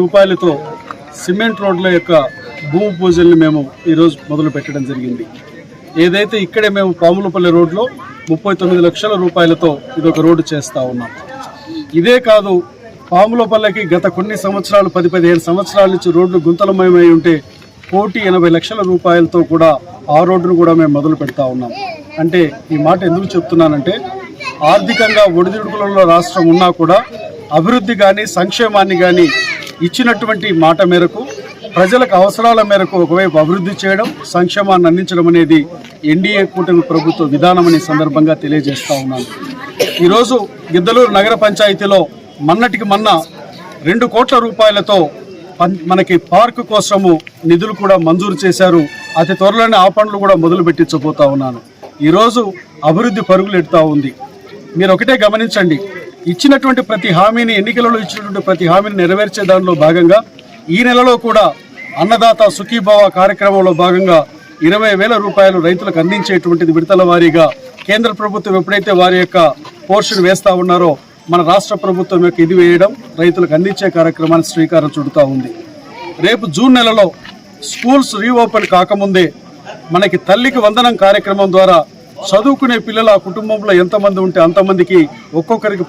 రూపాయలతో సిమెంట్ రోడ్ల యొక్క భూమి పూజల్ని మేము ఈరోజు మొదలు పెట్టడం జరిగింది. ఏదైతే ఇక్కడే మేము పాములపల్లి రోడ్లో ముప్పై తొమ్మిది లక్షల రూపాయలతో ఇదొక రోడ్డు చేస్తూ ఉన్నాం. ఇదే కాదు పాములపల్లెకి గత కొన్ని సంవత్సరాలు పది పదిహేను సంవత్సరాల నుంచి రోడ్లు గుంతలమయమై ఉంటే కోటి ఎనభై లక్షల రూపాయలతో కూడా ఆ రోడ్డును కూడా మేము మొదలు పెడతా ఉన్నాం. అంటే ఈ మాట ఎందుకు చెప్తున్నానంటే ఆర్థికంగా ఒడిదుడుకులలో రాష్ట్రం ఉన్నా కూడా అభివృద్ధి కానీ సంక్షేమాన్ని కానీ ఇచ్చినటువంటి మాట మేరకు ప్రజలకు అవసరాల మేరకు ఒకవైపు అభివృద్ధి చేయడం సంక్షేమాన్ని అందించడం అనేది ఎన్డీఏ కూటమి ప్రభుత్వ విధానమని సందర్భంగా తెలియజేస్తూ ఉన్నాను. ఈరోజు గిద్దలూరు నగర పంచాయతీలో మన్నటికి మన్న రెండు కోట్ల రూపాయలతో మనకి పార్కు కోసము నిధులు కూడా మంజూరు చేశారు. అతి త్వరలోనే ఆ పనులు కూడా మొదలు పెట్టించబోతా ఉన్నాను. ఈరోజు అభివృద్ధి పరుగులు ఎడుతూ ఉంది. మీరు ఒకటే గమనించండి. ఇచ్చినటువంటి ప్రతి హామీని ఎన్నికలలో ఇచ్చినటువంటి ప్రతి హామీని నెరవేర్చే దానిలో భాగంగా ఈ నెలలో కూడా అన్నదాత సుఖీభావ కార్యక్రమంలో భాగంగా ఇరవై వేల రూపాయలు రైతులకు అందించేటువంటిది విడతల వారీగా కేంద్ర ప్రభుత్వం ఎప్పుడైతే వారి యొక్క పోర్షన్ వేస్తూ ఉన్నారో మన రాష్ట్ర ప్రభుత్వం యొక్క ఇది వేయడం రైతులకు అందించే కార్యక్రమానికి శ్రీకారం చుడుతూ ఉంది. రేపు జూన్ నెలలో స్కూల్స్ రీఓపెన్ కాకముందే మనకి తల్లికి వందనం కార్యక్రమం ద్వారా చదువుకునే పిల్లల ఆ కుటుంబంలో ఎంతమంది ఉంటే అంతమందికి ఒక్కొక్కరికి